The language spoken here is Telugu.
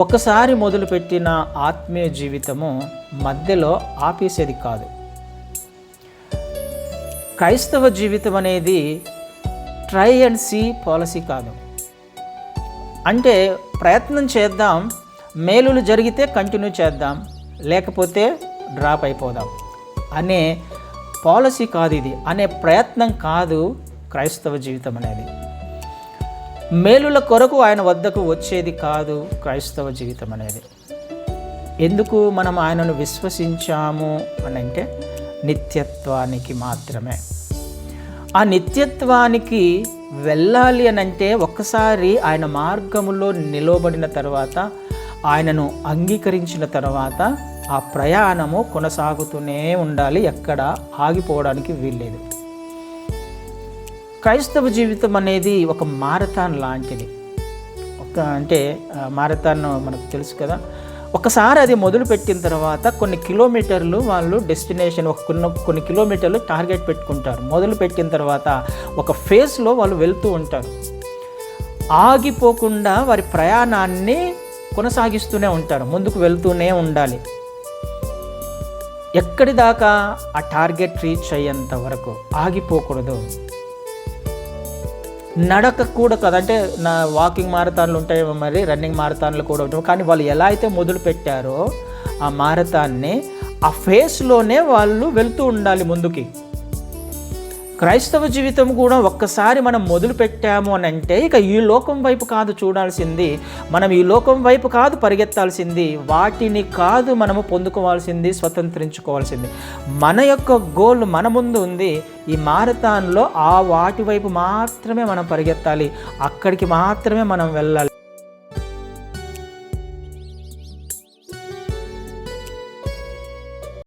ఒకసారి మొదలుపెట్టిన ఆత్మీయ జీవితము మధ్యలో ఆపేసేది కాదు. క్రైస్తవ జీవితం అనేది ట్రై అండ్ సీ పాలసీ కాదు. అంటే ప్రయత్నం చేద్దాం మేలులు జరిగితే కంటిన్యూ చేద్దాం లేకపోతే డ్రాప్ అయిపోదాం అనే పాలసీ కాదు ఇది. అనే ప్రయత్నం కాదు క్రైస్తవ జీవితం అనేది. మేలుల కొరకు ఆయన వద్దకు వచ్చేది కాదు క్రైస్తవ జీవితం అనేది. ఎందుకు మనం ఆయనను విశ్వసించాము అని అంటే నిత్యత్వానికి మాత్రమే. ఆ నిత్యత్వానికి వెళ్ళాలి అని అంటే ఒక్కసారి ఆయన మార్గములో నిలవబడిన తర్వాత ఆయనను అంగీకరించిన తర్వాత ఆ ప్రయాణము కొనసాగుతూనే ఉండాలి. ఎక్కడ ఆగిపోవడానికి వీల్లేదు. క్రైస్తవ జీవితం అనేది ఒక మారథాన్ లాంటిది. ఒక అంటే మారథాన్ మనకు తెలుసు కదా. ఒకసారి అది మొదలుపెట్టిన తర్వాత కొన్ని కిలోమీటర్లు వాళ్ళు డెస్టినేషన్ ఒక కొన్ని కొన్ని కిలోమీటర్లు టార్గెట్ పెట్టుకుంటారు. మొదలు పెట్టిన తర్వాత ఒక ఫేస్లో వాళ్ళు వెళ్తూ ఉంటారు. ఆగిపోకుండా వారి ప్రయాణాన్ని కొనసాగిస్తూనే ఉంటారు. ముందుకు వెళ్తూనే ఉండాలి. ఎక్కడి దాకా ఆ టార్గెట్ రీచ్ అయ్యేంత వరకు ఆగిపోకూడదు. నడక కూడా కదా. అంటే నా వాకింగ్ మారథాన్లు ఉంటాయేమో మరి రన్నింగ్ మారథాన్లు కూడా ఉంటాయి. కానీ వాళ్ళు ఎలా అయితే మొదలు పెట్టారో ఆ మారథాన్ని ఆ ఫేస్లోనే వాళ్ళు వెళ్తూ ఉండాలి ముందుకి. క్రైస్తవ జీవితం కూడా ఒక్కసారి మనం మొదలు పెట్టాము అని అంటే ఇక ఈ లోకం వైపు కాదు చూడాల్సింది మనం ఈ లోకం వైపు కాదు పరిగెత్తాల్సింది వాటిని కాదు మనము పొందుకోవాల్సింది స్వతంత్రించుకోవాల్సింది. మన యొక్క గోల్ మన ముందు ఉంది ఈ మారథాన్లో ఆ వాటి వైపు మాత్రమే మనం పరిగెత్తాలి అక్కడికి మాత్రమే మనం వెళ్ళాలి.